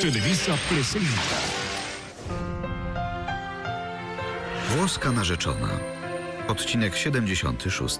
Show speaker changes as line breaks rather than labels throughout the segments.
Televisa presenta
Włoska narzeczona. Odcinek 76.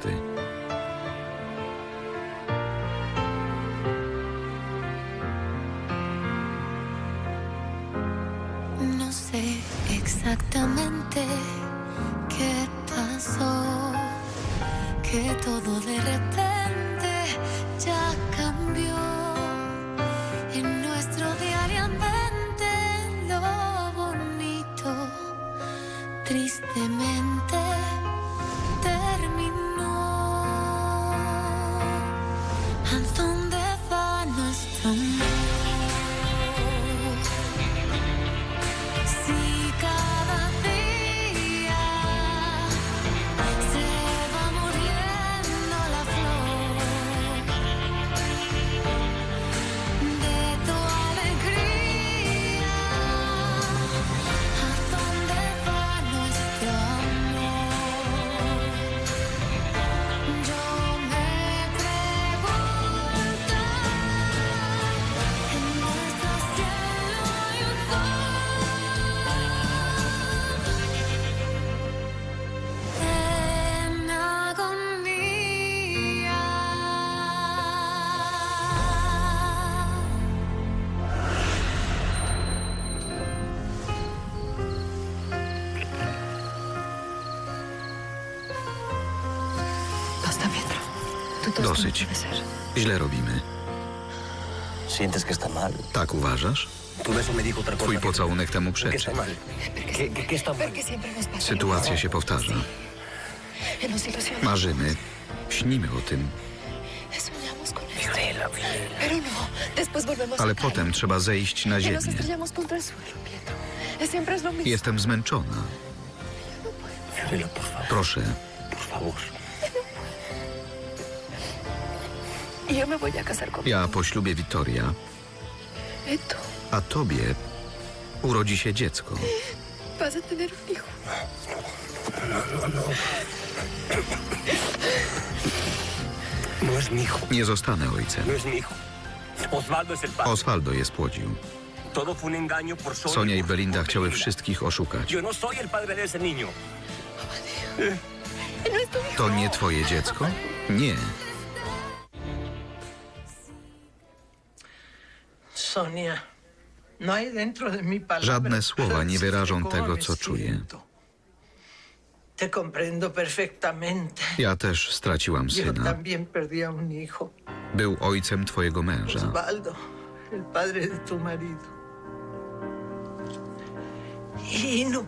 ¿A dónde
Dosyć. Źle robimy.
¿Sientes que está mal?
Tak uważasz? Twój pocałunek temu
¿Qué
przeczy. Sytuacja się powtarza. Marzymy, śnimy o tym,
no.
Ale potem trzeba zejść na
nos
ziemię.
estrellamos contra el yo me voy a casar con
ja po ślubie Wittoria,
tú
a tobie urodzi się dziecko.
vas a tener un hijo.
No es mi hijo.
Nie zostanę ojcem.
No es mi hijo. Osvaldo es el padre.
Osvaldo je spłodził.
Todo fue un engaño por Sonia.
Sonia i Belinda chciały wszystkich oszukać.
Yo no soy el padre de ese niño.
No es tu hijo.
To nie twoje dziecko? Nie. Żadne słowa nie wyrażą tego, co czuję. Ja też straciłam syna. Był ojcem twojego męża.
Y no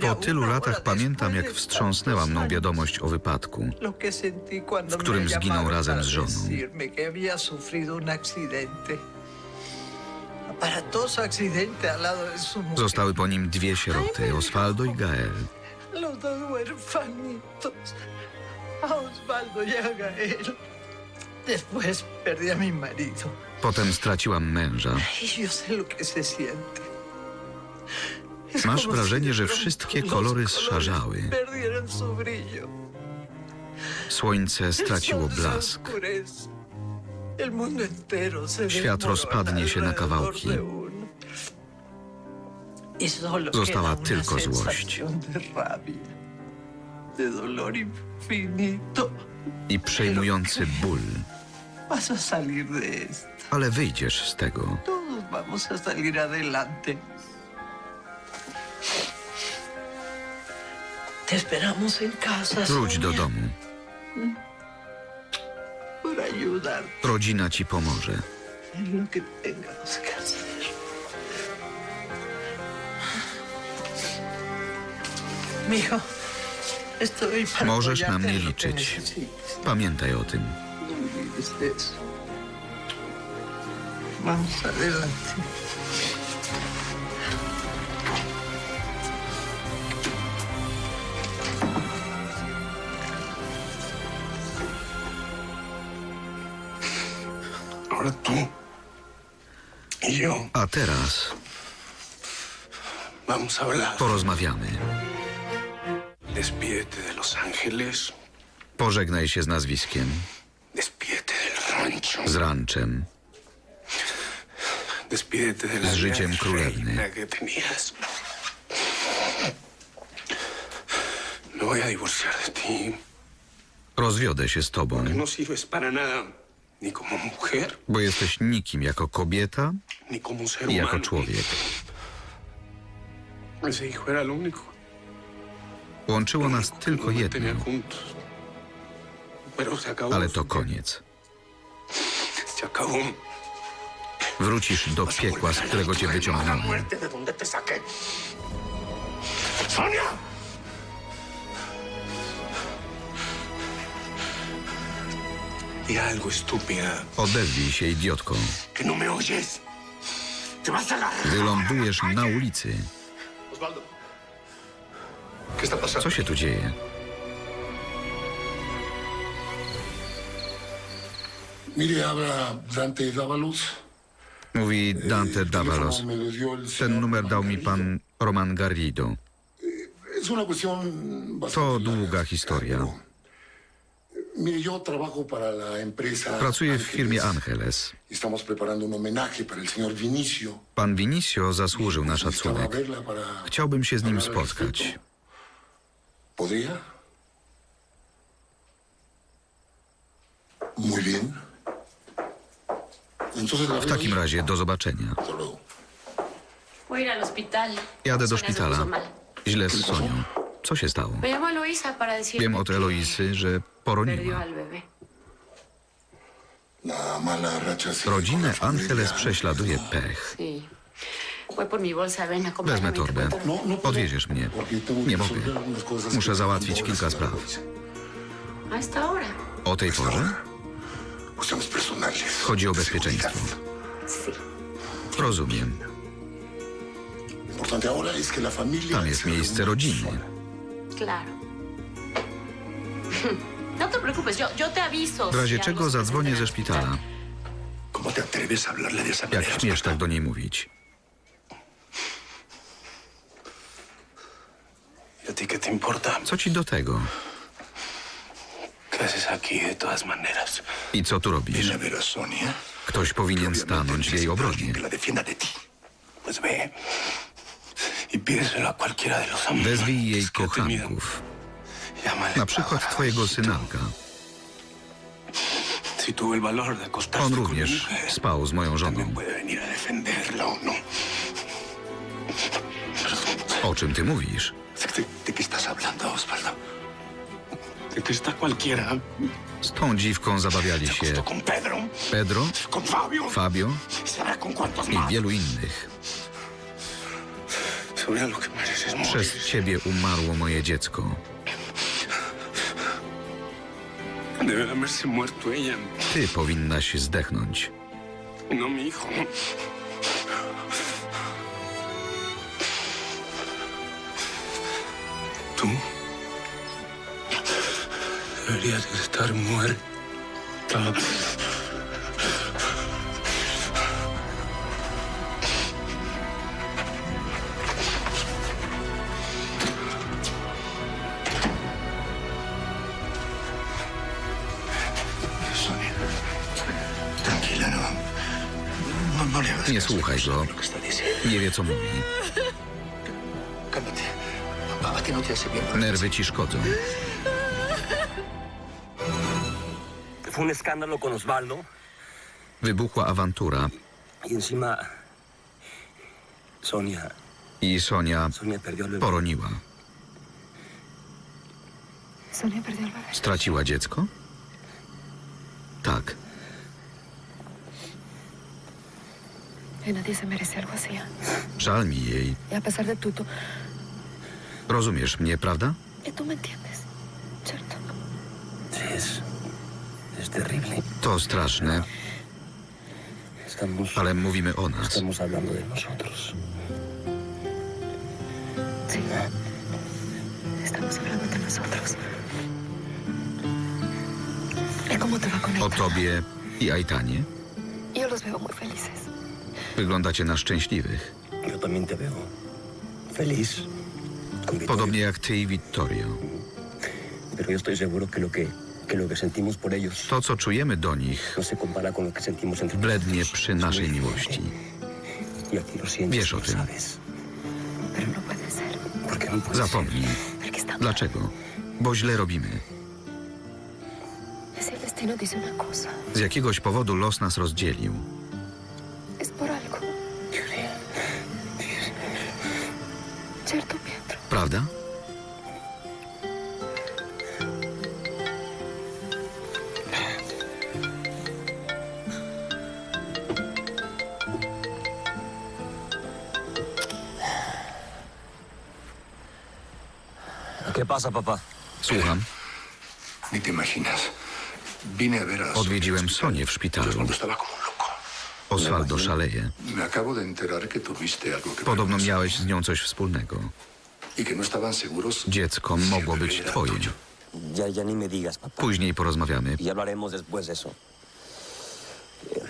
Po tylu latach pamiętam, jak wstrząsnęła mną wiadomość o wypadku. w którym zginął razem z żoną. Zostały po nim dwie sieroty, Osvaldo i Gael.
Y.
Potem straciłam męża. Masz wrażenie, że wszystkie kolory zszarzały. Słońce straciło blask. Świat rozpadnie się na kawałki.
Y
Została tylko złość. I przejmujący ból. Ale wyjdziesz z tego. Wróć do domu. Rodzina ci pomoże. Możesz na mnie liczyć. Pamiętaj o tym.
No. Vamos adelante.
Tú y yo
A teraz
vamos a hablar.
porozmawiamy.
Despídete de Los Ángeles,
Pożegnaj się z nazwiskiem,
despídete del rancho,
z ranczem,
Despídete de la
Z
vida
życiem
de
królewny.
reina que tenías. Me voy a divorciar de ti.
Rozwiodę się z tobą,
no sirves para nada. Ni como mujer,
bo jesteś nikim jako kobieta i jako człowiek.
Ese hijo era lo único.
Łączyło nas tylko jedno, ale to koniec. Wrócisz do piekła, z którego cię wyciągnąłem.
¡Sonia! Vas a agarrar.
Wylądujesz na ulicy.
Osvaldo. ¿Qué está pasando?
Co się tu dzieje?
Mire, habla Dante Dávalos.
Mówi Dante
El
Davalos. Ten numer dał mi pan Roman Garrido.
Bastante
To długa historia.
pero, Mire, yo trabajo para la empresa.
Pracuję w firmie Angeles. Pan Vinicio zasłużył na szacunek. Chciałbym się z nim spotkać. W takim razie do zobaczenia. Jadę do szpitala. Źle z Sonią. Co się stało? Wiem od Eloisy, że
sigue con
Rodzinę Angeles prześladuje pech. Wezmę torbę.
No, no
Podwieziesz mnie. Nie mogę. Muszę załatwić kilka spraw. O tej porze chodzi o bezpieczeństwo. Rozumiem. Tam jest miejsce
sola.
Claro. No te preocupes, yo, yo te aviso.
W razie
si
czego
se
zadzwonię ze szpitala.
¿Cómo te atreves a hablarle de esa
Jak
manera?
śmiesz tak do niej mówić?
¿Y a ti qué te importa?
Co ci do tego?
¿Qué haces aquí de todas maneras?
I co tu robisz?
Ven a ver a Sonia.
Ktoś powinien stanąć w jej obronie.
Que la defienda de ti. Pues ve y pídeselo a cualquiera de los amantes
Wezwij jej kochanków. Na przykład twojego
acostarse
On również spał z moją żoną.
o no.
O czym ty mówisz? Z tą dziwką zabawiali się
Pedro, Fabio.
I wielu innych. Przez ciebie umarło moje dziecko. Ty powinnaś zdechnąć.
no mi hijo. Tú deberías de estar muerta.
Nie słuchaj go. Nie wie, co mówi. Nerwy ci szkodzą. Wybuchła awantura
y
i Sonia poroniła. Straciła dziecko? Tak.
Y nadie se merece algo así. ¿eh?
Żal mi jej.
Y a pesar de tú,
Rozumiesz mnie, prawda?
y tú me entiendes, ¿cierto?
Sí, es, es terrible.
To straszne,
Estamos,
ale mówimy o nas.
estamos hablando de nosotros.
Sí. Estamos hablando de nosotros. ¿Y cómo te va con
O
Aitana?
tobie i Aitanie.
Yo los veo muy felices.
Wyglądacie na szczęśliwych.
Yo también te veo feliz. con.
Podobnie jak ty i Vittorio.
Pero yo estoy seguro que lo que, que lo que sentimos por ellos
To, co czujemy do nich,
no se compara con lo que sentimos entre
blednie
nosotros.
przy
Es muy
naszej
diferente.
miłości.
Y aquí lo sientes,
Wiesz o
lo
tym.
sabes.
Pero no puede ser.
¿Por qué no puede?
Zapomnij.
Porque está mal.
Dlaczego? Bo źle robimy.
Si el destino una cosa,
Z jakiegoś powodu los nas rozdzielił.
¿Qué pasa, papá?
Słucham.
Ni te imaginas. Vine a ver a...
Odwiedziłem Sonię w szpitalu.
estaba como un loco.
Osvaldo szaleje.
Me acabo de enterar que tuviste algo que
Podobno
ver
miałeś z nią coś wspólnego.
Y que no estaban seguros...
Dziecko mogło być twoje.
tuyo.
Ya, ya ni me digas, papá.
Później porozmawiamy.
Y hablaremos después de eso. Eh,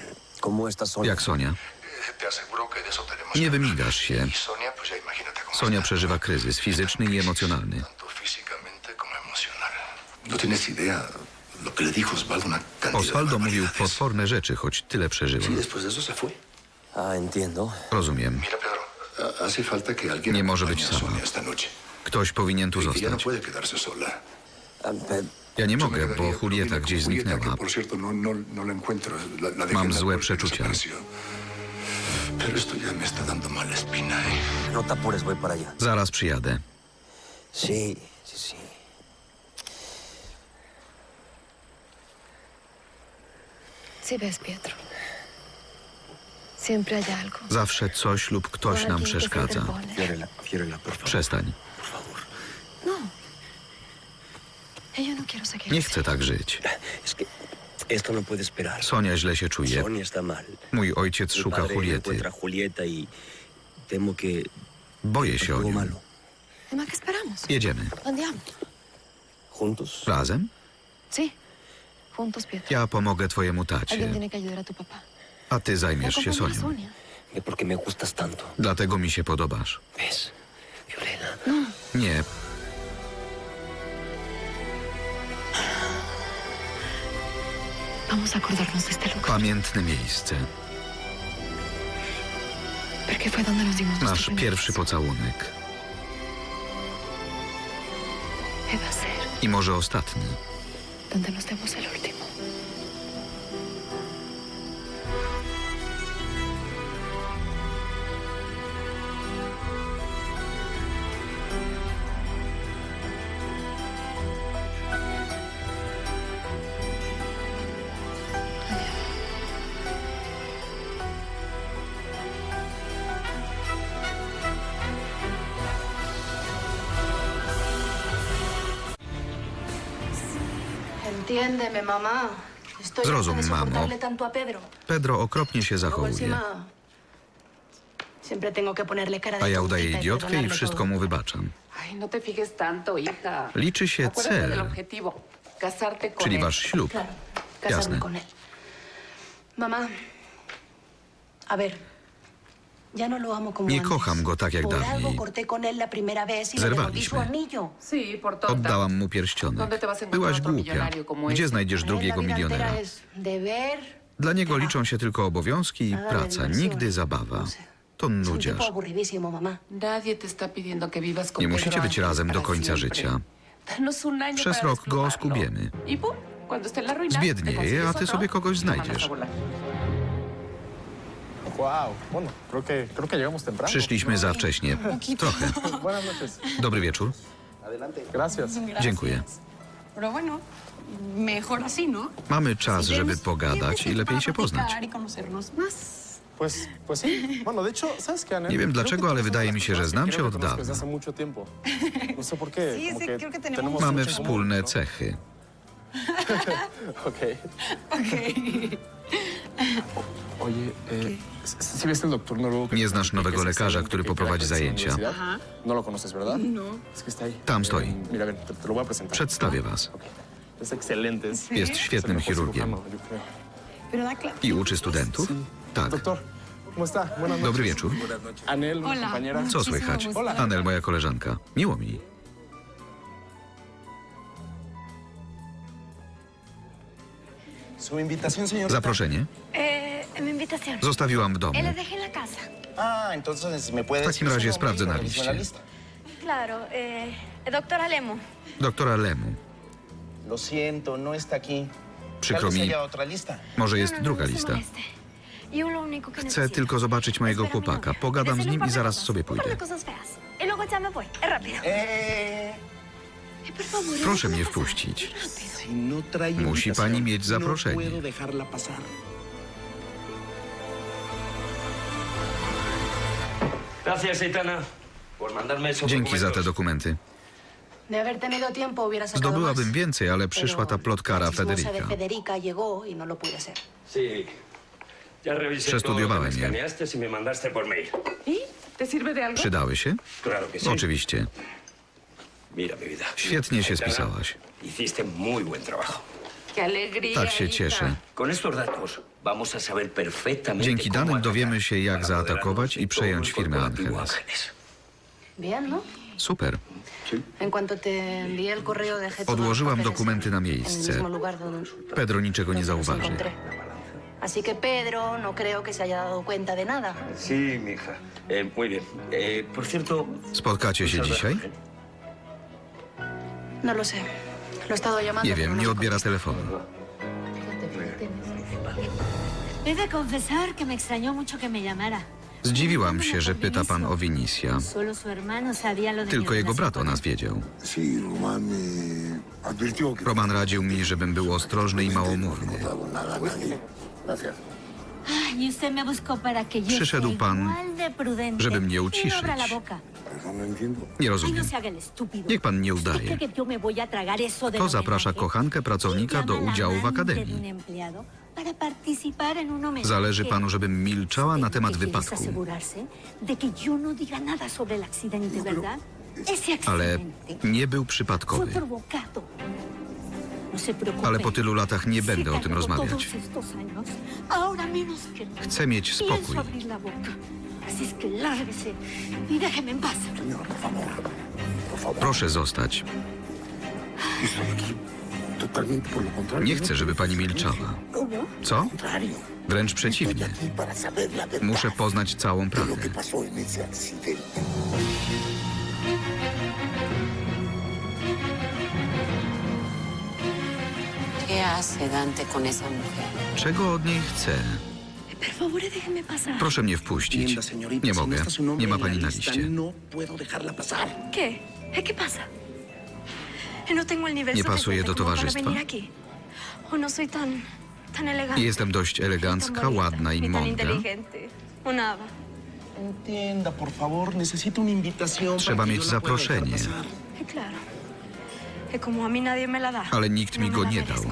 ¿Cómo está Sonia?
Jak Sonia?
Eh, Te aseguro que de eso tenemos
Nie wymigasz się.
Y Sonia, pues ya imagínate cómo
Sonia
está.
przeżywa kryzys fizyczny i emocjonalny.
Tanto físicamente como emocional. No tienes idea lo que le dijo Osvaldo una cantidad
Osvaldo
de
mówił
barbaridades.
potworne rzeczy, choć tyle.
Sí, después de eso se fue.
Ah, entiendo.
Rozumiem.
Mira, Pedro, ha- hace falta que alguien
Nie może
acompañe
być
a
sama.
Sonia esta noche.
Ktoś powinien tu
Y ella no
zostać.
puede quedarse sola.
Ah, pe-
Ja nie
Yo me
mogę,
quedaría,
bo Julieta gdzieś
Julieta,
zniknęła.
que por cierto no, no, no la encuentro. La, la dejé
Mam
en la
złe
puerta y
przeczucia.
desapareció. Pero esto ya me está dando mala espina, ¿eh?
no te apures, voy para allá.
Zaraz przyjadę.
Sí, sí, sí.
Si ves, Pietro. Siempre hay algo.
Zawsze coś lub ktoś nam przeszkadza.
interpone.
Fiorella, Fiorella, por favor.
Przestań.
Por favor.
No. Eh, Yo no quiero seguir
Nie chcę tak żyć.
Es que esto no puede esperar.
Sonia źle się czuje.
Sonia está mal.
Mój ojciec
Mi
szuka
padre
Juliety.
encuentra a Julieta y temo que
Boję się o
algo
nią.
malo.
Además, ¿qué esperamos?
Jedziemy.
Andiamo.
¿Juntos?
Razem?
Sí.
Ja pomogę twojemu tacie,
a
ty zajmiesz się Sonią. Dlatego mi się podobasz.
¿Ves? Fiorella.
Nie,
Vamos a acordarnos de este lugar.
pamiętne miejsce.
Porque fue donde nos dimos
Nasz
nuestro primer
pierwszy
beso.
pocałunek.
Ser
I może ostatni.
Donde nos demos el último.
Zrozum, mamo.
Pedro.
Okropnie się zachowuje. A ja udaję
y
idiotkę i wszystko
todo.
mu wybaczam.
No.
Liczy się cel, czyli wasz ślub. Jasne.
Mamá, a ver, ya no lo amo como
Nie
antes.
kocham go tak jak dawniej.
y
Zerwaliśmy.
tonta.
Oddałam mu pierścionek.
¿Dónde te vas a encontrar
Byłaś głupia. Gdzie znajdziesz
él
drugiego milionera? Dla niego liczą się tylko obowiązki i
de
praca, nigdy zabawa.
No.
To nudziarz. Nie musicie być razem do końca życia. Przez rok go
desfrutarlo.
skubiemy.
Y
Zbiednieje, a ty sobie kogoś
y
znajdziesz.
A volar.
Wow, bueno, creo que, creo que llegamos temprano.
Przyszliśmy za wcześnie. Trochę.
Buenas noches.
Dobry wieczór.
Gracias.
Dziękuję.
Pero bueno, mejor así, ¿no?
Mamy czas, żeby pogadać i lepiej się poznać.
Y conocernos más.
Pues, pues sí. Bueno, de hecho, ¿sabes qué, Anel?
Nie wiem dlaczego, ale wydaje mi się, że znam cię od dawna.
hace mucho tiempo. No sé por qué.
Sí,
como
sí,
que
creo que tenemos
Mamy
mucho en común,
wspólne
¿no?
cechy.
Ok.
Ok.
Que-
Nie znasz nowego lekarza, który poprowadzi zajęcia.
No.
Tam stoi.
Eh.
Przedstawię was. Jest świetnym chirurgiem. I uczy studentów? Tak. Dobry wieczór. Co słychać? Anel, moja koleżanka. Miło mi. Zaproszenie
Eh,
zostawiłam w domu.
Eh.
W takim razie sprawdzę na liście.
Claro, eh.
Doktora Lemu.
Lo siento, no está aquí.
Przykro mi, może jest druga lista. Chcę tylko zobaczyć mojego chłopaka. Pogadam z nim i zaraz sobie pójdę. Proszę mnie wpuścić. Musi pani mieć zaproszenie. Dzięki za te dokumenty. Zdobyłabym więcej, ale przyszła ta plotkara Federica.
Y no
Przestudiowałem je.
y.
Przydały się? Oczywiście.
Mira, mi vida.
Świetnie się spisałaś.
Hiciste muy buen trabajo.
Qué alegría.
Tak się cieszę.
Con estos datos vamos a saber perfectamente
Dzięki danym dowiemy się, jak zaatakować i przejąć firmę Angeles.
Bien, ¿no?
Super.
En cuanto te envié el correo dejé todos los
Odłożyłam
papeles
dokumenty na
en el
miejsce.
mismo lugar donde
Pedro niczego nie zauważy.
encontré. Así que Pedro no creo que se haya dado cuenta de nada.
Sí, mi hija. Eh, muy bien. Eh, por cierto...
Spotkacie się dzisiaj?
No lo sé. Lo he estado llamando.
Nie wiem, nie odbiera telefonu.
He de confesar que me extrañó mucho que me llamara.
Zdziwiłam się, że pyta pan o Vinicia.
Solo su hermano sabía lo de
Tylko
mi
jego brat o nas wiedział.
Sí, Román me advirtió que
Roman radził mi, żebym był ostrożny i małomówny.
no hago nada a nadie. Gracias.
Ay, y usted me buscó para que yo
Przyszedł
sea
pan,
igual de prudente
żeby mnie
y no
uciszyć.
abra la boca.
No entiendo.
Nie
no
rozumiem.
estúpido.
Niech pan nie
¿Usted cree
udaje. To zaprasza kochankę pracownika do udziału w akademii. Zależy panu, żebym milczała na temat
¿Quieres
wypadku.
no
Ale nie był przypadkowy.
No.
Ale po tylu latach nie będę o tym rozmawiać. Chcę mieć spokój.
Así es que lárguese y déjeme en paz.
Señor, por favor. Por favor.
Proszę zostać.
Estoy aquí totalmente por lo contrario.
Nie chcę, żeby pani milczała. Co?
contrario.
Wręcz
Estoy
przeciwnie.
aquí para saber la verdad
Muszę poznać całą
de lo
prawdę.
que pasó en ese accidente.
¿Qué hace Dante con esa mujer?
Czego od niej chcę? Proszę mnie wpuścić. Nie
no
mogę.
nombre
Nie ma pani na liście.
No.
¿Eh, ¿Qué pasa? No tengo el nivel
Nie pasuje do towarzystwa?
venir aquí. O no soy tan, tan elegante.
Jestem dość elegancka, ładna i mądra.
inteligente. O nada.
Entienda, por favor, necesito una invitación
Trzeba mieć zaproszenie.
pasar.
Claro. Que como a mí nadie me la da.
Ale nikt mi
no
go nie dał.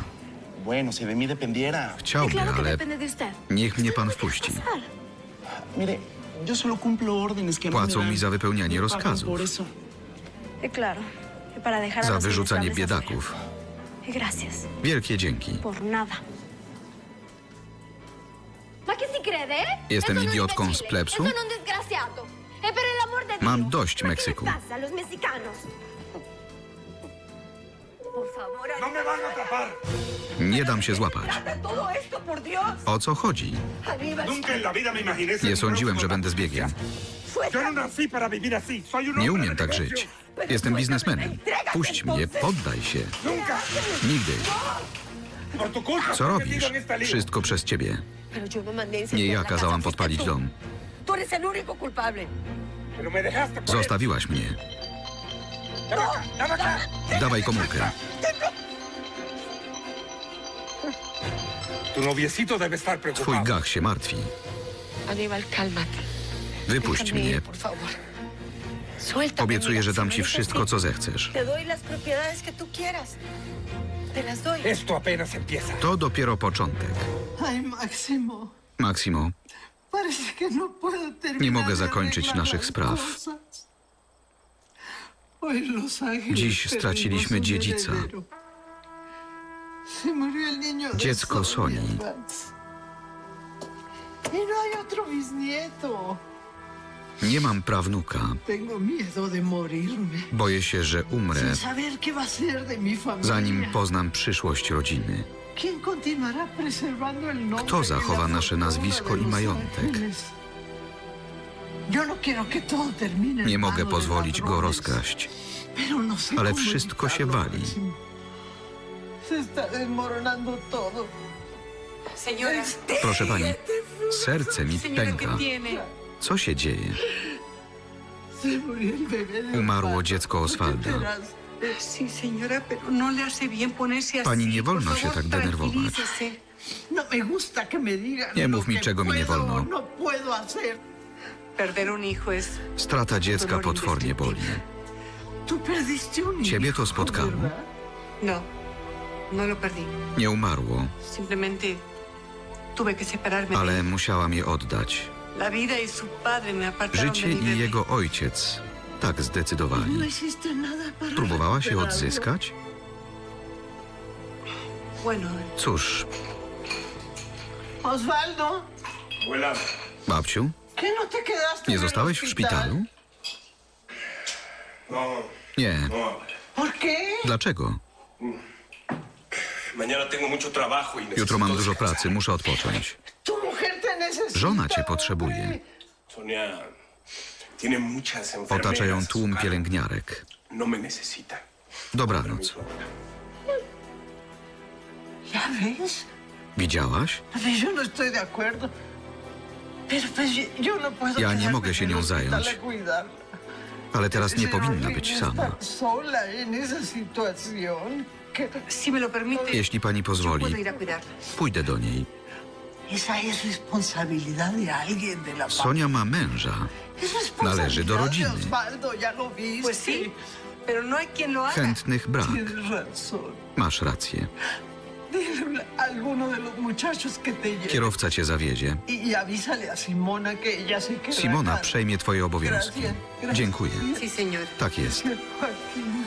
Bueno, si de mí dependiera.
Y
Chciałbym,
claro que
ale
depende de usted.
niech mnie pan
no
wpuści.
pasar.
Mire, yo solo cumplo órdenes que no
Płacą
me dan.
mi za wypełnianie
Me pagan
rozkazów.
por eso.
Y claro. Y para dejar a
Za
los
wyrzucanie
inestables afuera.
biedaków.
Y gracias.
Wielkie dzięki.
Por nada.
¿Ma qué si crede?
Jestem idiotką z plebsu?
un. Eh, Dios.
Mam dość
¿Ma qué
Meksyku.
les pasa a los mexicanos? Por favor,
¡No me van a atrapar!
Nie dam się złapać.
Todo esto, por Dios.
O co chodzi?
Aníbal,
Nunca en la vida me imaginé ser
Nie sądziłem, że będę zbiegiem.
Yo no nací para vivir así. Soy un
Nie
hombre
umiem
de
tak
negocios.
żyć. Jestem biznesmenem. Puść mnie, poddaj się.
Nunca.
Nigdy.
Por tu culpa.
Co robisz?
metido en esta liga.
Wszystko przez ciebie.
pero yo no mandé
Nie ja
casa,
kazałam
fuiste
podpalić
tú.
dom.
Tú eres el único culpable.
Pero me dejaste por él.
Zostawiłaś mnie. Dawaj komórkę. Twój gach się martwi.
Aníbal, cálmate.
Wypuść
Déjame ir,
mnie.
por favor. Suéltame.
Obiecuję, że dam ci wszystko, co zechcesz.
Te doy las propiedades que tú quieras. Te las doy.
Esto apenas empieza.
To dopiero początek.
Ay, Máximo.
Maksimo,
Parece que no puedo terminar
Nie mogę zakończyć naszych spraw.
cosas. Hoy Los Ángeles
Dziś straciliśmy dziedzica. Dziecko.
Y bisnieto.
nie mam prawnuka. Boję się, że umrę, zanim poznam przyszłość rodziny.
¿Quién continuará preservando el nombre
Kto
y
zachowa nasze
fortuna
nazwisko i majątek? Nie mogę pozwolić go rozkraść.
no
Ale wszystko się wali. Proszę pani, serce mi
señora, ¿qué
pęka. Co się dzieje? Umarło dziecko
¿No
pero no.
Pani nie wolno się tak denerwować.
No
Nie mów mi, czego mi nie wolno. Strata dziecka potwornie boli. Ciebie to spotkało?
No, no lo perdí.
Nie umarło,
Simplemente tuve que separarme de
ale
él.
musiałam je oddać.
La vida y su padre me apartaron
Życie
de mi
i
bebé.
jego ojciec tak
No
zdecydowali. Próbowałaś je
recuperarlo.
odzyskać?
Bueno,
Cóż,
Osvaldo,
Abuela,
babciu,
¿qué no quedaste
nie zostałeś w szpitalu? Nie. Dlaczego?
Y
Jutro mam dużo pracy, muszę odpocząć. Żona cię potrzebuje. Otacza ją tłum pielęgniarek.
No.
Dobranoc. Widziałaś? Ja nie mogę się nią zająć. Ale teraz nie powinna być sama.
permite,
Jeśli pani pozwoli, pójdę do niej. Sonia ma męża. Należy do rodziny.
no.
Chętnych brak. Masz rację.
Dile a alguno de los muchachos que te lleve.
Kierowca cię zawiedzie.
Y, y avísale a Simona que ella se queda
Simona
acá.
przejmie twoje obowiązki.
Gracias, gracias.
Dziękuję.
Sí, señor.
Tak jest.
Joaquín.